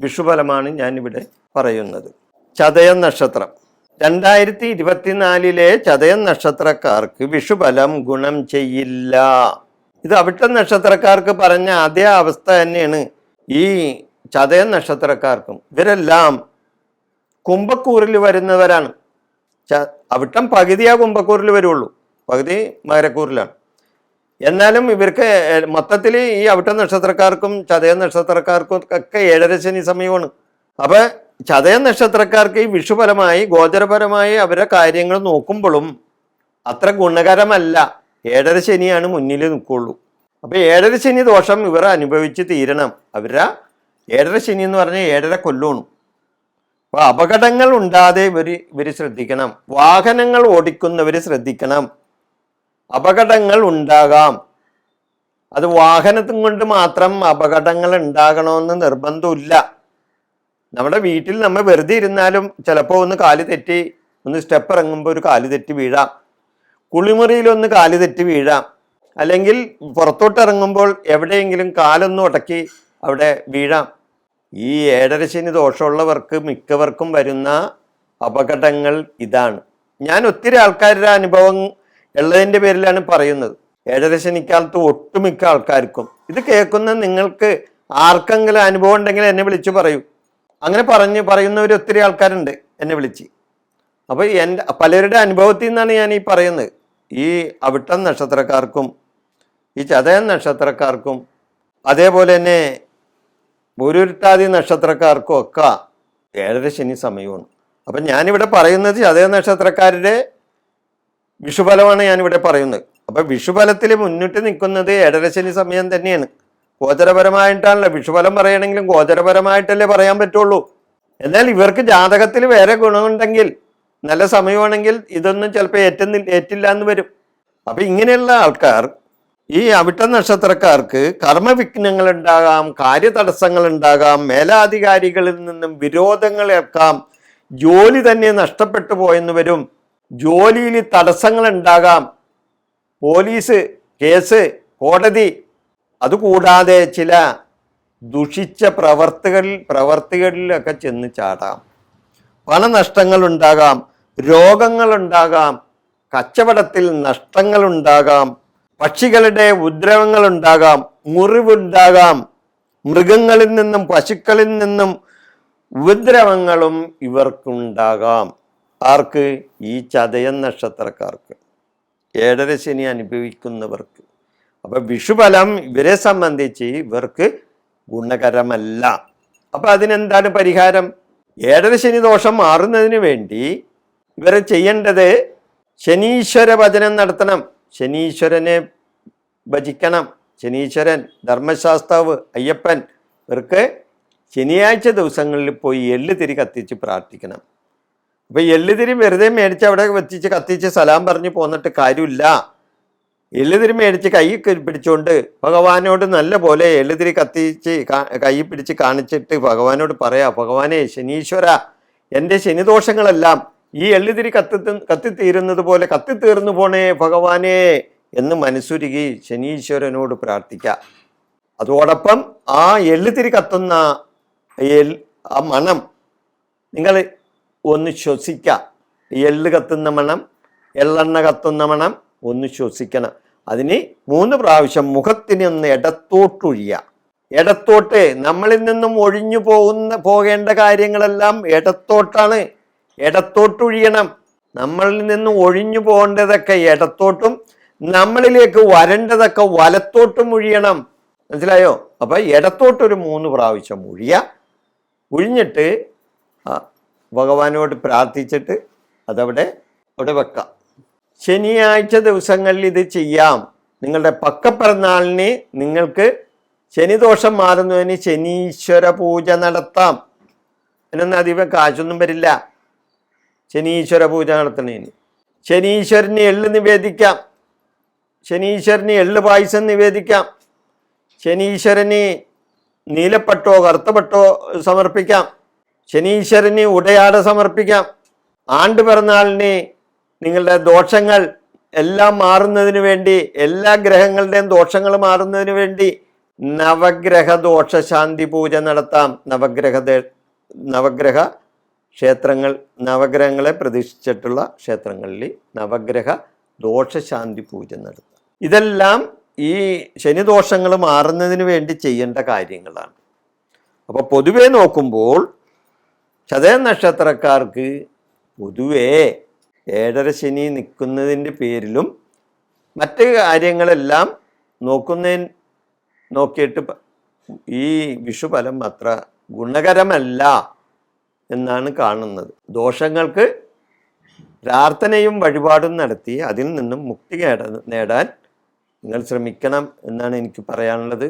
വിഷുഫലമാണ് ഞാനിവിടെ പറയുന്നത്. ചതയം നക്ഷത്രം. രണ്ടായിരത്തി ഇരുപത്തിനാലിലെ ചതയം നക്ഷത്രക്കാർക്ക് വിഷുഫലം ഗുണം ചെയ്യില്ല. ഇത് അവിട്ട നക്ഷത്രക്കാർക്ക് പറഞ്ഞ അതേ അവസ്ഥ തന്നെയാണ് ഈ ചതയം നക്ഷത്രക്കാർക്കും. ഇവരെല്ലാം കുംഭക്കൂറിൽ വരുന്നവരാണ്. അവിട്ടം പകുതിയാ കുംഭക്കൂറിൽ വരുള്ളൂ. പകുതി മകരക്കൂറിലാണ്. എന്നാലും ഇവർക്ക് മൊത്തത്തിൽ ഈ അവിട്ട നക്ഷത്രക്കാർക്കും ചതയ നക്ഷത്രക്കാർക്കും ഒക്കെ ഏഴര ശനി സമയമാണ്. അപ്പൊ ചതയ നക്ഷത്രക്കാർക്ക് ഈ വിഷുപരമായി ഗോചരപരമായി അവരെ കാര്യങ്ങൾ നോക്കുമ്പോഴും അത്ര ഗുണകരമല്ല. ഏഴര ശനിയാണ് മുന്നിൽ നിൽക്കുള്ളൂ. അപ്പൊ ഏഴര ശനി ദോഷം ഇവർ അനുഭവിച്ച് തീരണം. അവരുടെ ഏഴര ശനി എന്ന് പറഞ്ഞാൽ ഏഴര കൊല്ലമാണ് അപ്പൊ അപകടങ്ങൾ ഉണ്ടാതെ ഇവർ ഇവർ ശ്രദ്ധിക്കണം. വാഹനങ്ങൾ ഓടിക്കുന്നവർ ശ്രദ്ധിക്കണം. അപകടങ്ങൾ ഉണ്ടാകാം. അത് വാഹനത്തും കൊണ്ട് മാത്രം അപകടങ്ങൾ ഉണ്ടാകണമെന്ന് നിർബന്ധമില്ല. നമ്മുടെ വീട്ടിൽ നമ്മൾ വെറുതെ ഇരുന്നാലും ചിലപ്പോൾ ഒന്ന് കാൽ തെറ്റി ഒന്ന് സ്റ്റെപ്പ് ഇറങ്ങുമ്പോൾ ഒരു കാൽ തെറ്റി വീഴാം. കുളിമുറിയിൽ ഒന്ന് കാൽ തെറ്റി വീഴാം. അല്ലെങ്കിൽ പുറത്തോട്ട് ഇറങ്ങുമ്പോൾ എവിടെയെങ്കിലും കാലൊന്ന് ഉടക്കി അവിടെ വീഴാം. ഈ ഏഴര ശനി ദോഷമുള്ളവർക്ക് മിക്കവർക്കും വരുന്ന അപകടങ്ങൾ ഇതാണ്. ഞാൻ ഒത്തിരി ആൾക്കാരുടെ അനുഭവം ഉള്ളതിന്റെ പേരിലാണ് പറയുന്നത്. ഏഴരശനിക്കാലത്ത് ഒട്ടുമിക്ക ആൾക്കാർക്കും. ഇത് കേൾക്കുന്ന നിങ്ങൾക്ക് ആർക്കെങ്കിലും അനുഭവം ഉണ്ടെങ്കിൽ എന്നെ വിളിച്ചു പറയൂ. അങ്ങനെ പറഞ്ഞ് പറയുന്നവർ ഒത്തിരി ആൾക്കാരുണ്ട് എന്നെ വിളിച്ച്. അപ്പോൾ എന്റെ പലരുടെ അനുഭവത്തിൽ നിന്നാണ് ഞാൻ ഈ പറയുന്നത്. ഈ അവിട്ടം നക്ഷത്രക്കാർക്കും ഈ ചതയൻ നക്ഷത്രക്കാർക്കും അതേപോലെ തന്നെ ഭൂരുരുട്ടാതി നക്ഷത്രക്കാർക്കും ഒക്കെ ഏഴര ശനി സമയമാണ്. അപ്പം ഞാനിവിടെ പറയുന്നത് ചതയ നക്ഷത്രക്കാരുടെ വിഷുഫലമാണ് ഞാനിവിടെ പറയുന്നത്. അപ്പം വിഷുഫലത്തിൽ മുന്നിട്ട് നിൽക്കുന്നത് ഏടരശനി സമയം തന്നെയാണ്. ഗോചരപരമായിട്ടാണല്ലോ വിഷുഫലം പറയണമെങ്കിലും ഗോചരപരമായിട്ടല്ലേ പറയാൻ പറ്റുള്ളൂ. എന്നാൽ ഇവർക്ക് ജാതകത്തിൽ വേറെ ഗുണമുണ്ടെങ്കിൽ നല്ല സമയമാണെങ്കിൽ ഇതൊന്നും ചിലപ്പോൾ ഏറ്റുന്നില്ല ഏറ്റില്ല എന്ന് വരും. അപ്പം ഇങ്ങനെയുള്ള ആൾക്കാർ ഈ അവിട്ട നക്ഷത്രക്കാർക്ക് കർമ്മവിഘ്നങ്ങൾ ഉണ്ടാകാം കാര്യതടസ്സങ്ങൾ ഉണ്ടാകാം മേലാധികാരികളിൽ നിന്നും വിരോധങ്ങൾ ഏൽക്കാം ജോലി തന്നെ നഷ്ടപ്പെട്ടു പോയെന്ന് വരും. ജോലിയിൽ തടസ്സങ്ങൾ ഉണ്ടാകാം പോലീസ് കേസ് കോടതി. അതുകൂടാതെ ചില ദുഷിച്ച പ്രവർത്തികളിൽ പ്രവർത്തികളിലൊക്കെ ചെന്ന് ചാടാം. പണനഷ്ടങ്ങൾ ഉണ്ടാകാം രോഗങ്ങൾ ഉണ്ടാകാം കച്ചവടത്തിൽ നഷ്ടങ്ങൾ ഉണ്ടാകാം പക്ഷികളുടെ ഉദ്രവങ്ങൾ ഉണ്ടാകാം മുറിവുണ്ടാകാം. മൃഗങ്ങളിൽ നിന്നും പശുക്കളിൽ നിന്നും ഉപദ്രവങ്ങളും ഇവർക്കുണ്ടാകാം. ആർക്ക്? ഈ ചതയൻ നക്ഷത്രക്കാർക്ക്. ഏഴര ശനി അനുഭവിക്കുന്നവർക്ക്. അപ്പൊ വിഷുഫലം ഇവരെ സംബന്ധിച്ച് ഇവർക്ക് ഗുണകരമല്ല. അപ്പൊ അതിനെന്താണ് പരിഹാരം? ഏഴര ശനി ദോഷം മാറുന്നതിന് വേണ്ടി ഇവരെ ചെയ്യേണ്ടത് ശനീശ്വര ഭജനം നടത്തണം. ശനീശ്വരനെ ഭജിക്കണം. ശനീശ്വരൻ ധർമ്മശാസ്താവ് അയ്യപ്പൻ ഇവർക്ക് ശനിയാഴ്ച ദിവസങ്ങളിൽ പോയി എള്ള് തിരി കത്തിച്ച് പ്രാർത്ഥിക്കണം. അപ്പൊ എല്ലുതിരി വെറുതെ മേടിച്ച് അവിടെ വെച്ചിച്ച് കത്തിച്ച് സലാം പറഞ്ഞു പോന്നിട്ട് കാര്യമില്ല. എല്ലുതിരി മേടിച്ച് കൈ പിടിച്ചുകൊണ്ട് ഭഗവാനോട് നല്ല പോലെ എല്ലുതിരി കത്തിച്ച് കൈ പിടിച്ച് കാണിച്ചിട്ട് ഭഗവാനോട് പറയാ ഭഗവാനെ ശനീശ്വര എന്റെ ശനിദോഷങ്ങളെല്ലാം ഈ എള്ളുതിരി കത്തി കത്തിത്തീരുന്നത് പോലെ കത്തിത്തീർന്നു പോണേ ഭഗവാനെ എന്ന് മനസ്സുരുകി ശനീശ്വരനോട് പ്രാർത്ഥിക്കുക അതോടൊപ്പം ആ എള്ളുതിരി കത്തുന്ന ആ മണം നിങ്ങൾ ഒന്ന് ശ്വസിക്കാം. എള്ള് കത്തുന്ന മണം എള്ളെണ്ണ കത്തുന്ന മണം ഒന്ന് ശ്വസിക്കണം. അതിന് മൂന്ന് പ്രാവശ്യം മുഖത്തിന് ഒന്ന് ഇടത്തോട്ടൊഴിയുക ഇടത്തോട്ട് നമ്മളിൽ നിന്നും ഒഴിഞ്ഞു പോകുന്ന പോകേണ്ട കാര്യങ്ങളെല്ലാം ഇടത്തോട്ടാണ് ഇടത്തോട്ടൊഴിയണം നമ്മളിൽ നിന്നും ഒഴിഞ്ഞു പോകേണ്ടതൊക്കെ ഇടത്തോട്ടും നമ്മളിലേക്ക് വരേണ്ടതൊക്കെ വലത്തോട്ടും ഒഴിയണം. മനസ്സിലായോ? അപ്പൊ ഇടത്തോട്ടൊരു മൂന്ന് പ്രാവശ്യം ഒഴിയ. ഒഴിഞ്ഞിട്ട് ഭഗവാനോട് പ്രാർത്ഥിച്ചിട്ട് അതവിടെ അവിടെ വെക്കാം. ശനിയാഴ്ച ദിവസങ്ങളിൽ ഇത് ചെയ്യാം. നിങ്ങളുടെ പക്കപ്പിറന്നാളിന് നിങ്ങൾക്ക് ശനിദോഷം മാറുന്നതിന് ശനീശ്വര പൂജ നടത്താം. അതിനൊന്നും അധികം കാശൊന്നും വരില്ല. ശനീശ്വര പൂജ നടത്തുന്നതിന്. ശനീശ്വരന് എള്ള് നിവേദിക്കാം. ശനീശ്വരന് എള്ള് പായസം നിവേദിക്കാം. ശനീശ്വരന് നീലപ്പട്ടോ കറുത്തപ്പട്ടോ സമർപ്പിക്കാം. ശനീശ്വരന് ഉടയാട സമർപ്പിക്കാം. ആണ്ട് പിറന്നാളിന് നിങ്ങളുടെ ദോഷങ്ങൾ എല്ലാം മാറുന്നതിന് വേണ്ടി എല്ലാ ഗ്രഹങ്ങളുടെയും ദോഷങ്ങൾ മാറുന്നതിന് വേണ്ടി നവഗ്രഹ ദോഷശാന്തി പൂജ നടത്താം. നവഗ്രഹ നവഗ്രഹ ക്ഷേത്രങ്ങൾ നവഗ്രഹങ്ങളെ പ്രതിഷ്ഠിച്ചിട്ടുള്ള ക്ഷേത്രങ്ങളിൽ നവഗ്രഹ ദോഷശാന്തി പൂജ നടത്താം. ഇതെല്ലാം ഈ ശനിദോഷങ്ങൾ മാറുന്നതിന് വേണ്ടി ചെയ്യേണ്ട കാര്യങ്ങളാണ്. അപ്പോൾ പൊതുവേ നോക്കുമ്പോൾ ചതയ നക്ഷത്രക്കാർക്ക് പൊതുവേ ഏഴര ശനി നിൽക്കുന്നതിന്റെ പേരിലും മറ്റ് കാര്യങ്ങളെല്ലാം നോക്കുന്നതിന് നോക്കിയിട്ട് ഈ വിഷുഫലം അത്ര ഗുണകരമല്ല എന്നാണ് കാണുന്നത്. ദോഷങ്ങൾക്ക് പ്രാർത്ഥനയും വഴിപാടും നടത്തി അതിൽ നിന്നും മുക്തി നേടാൻ നിങ്ങൾ ശ്രമിക്കണം എന്നാണ് എനിക്ക് പറയാനുള്ളത്.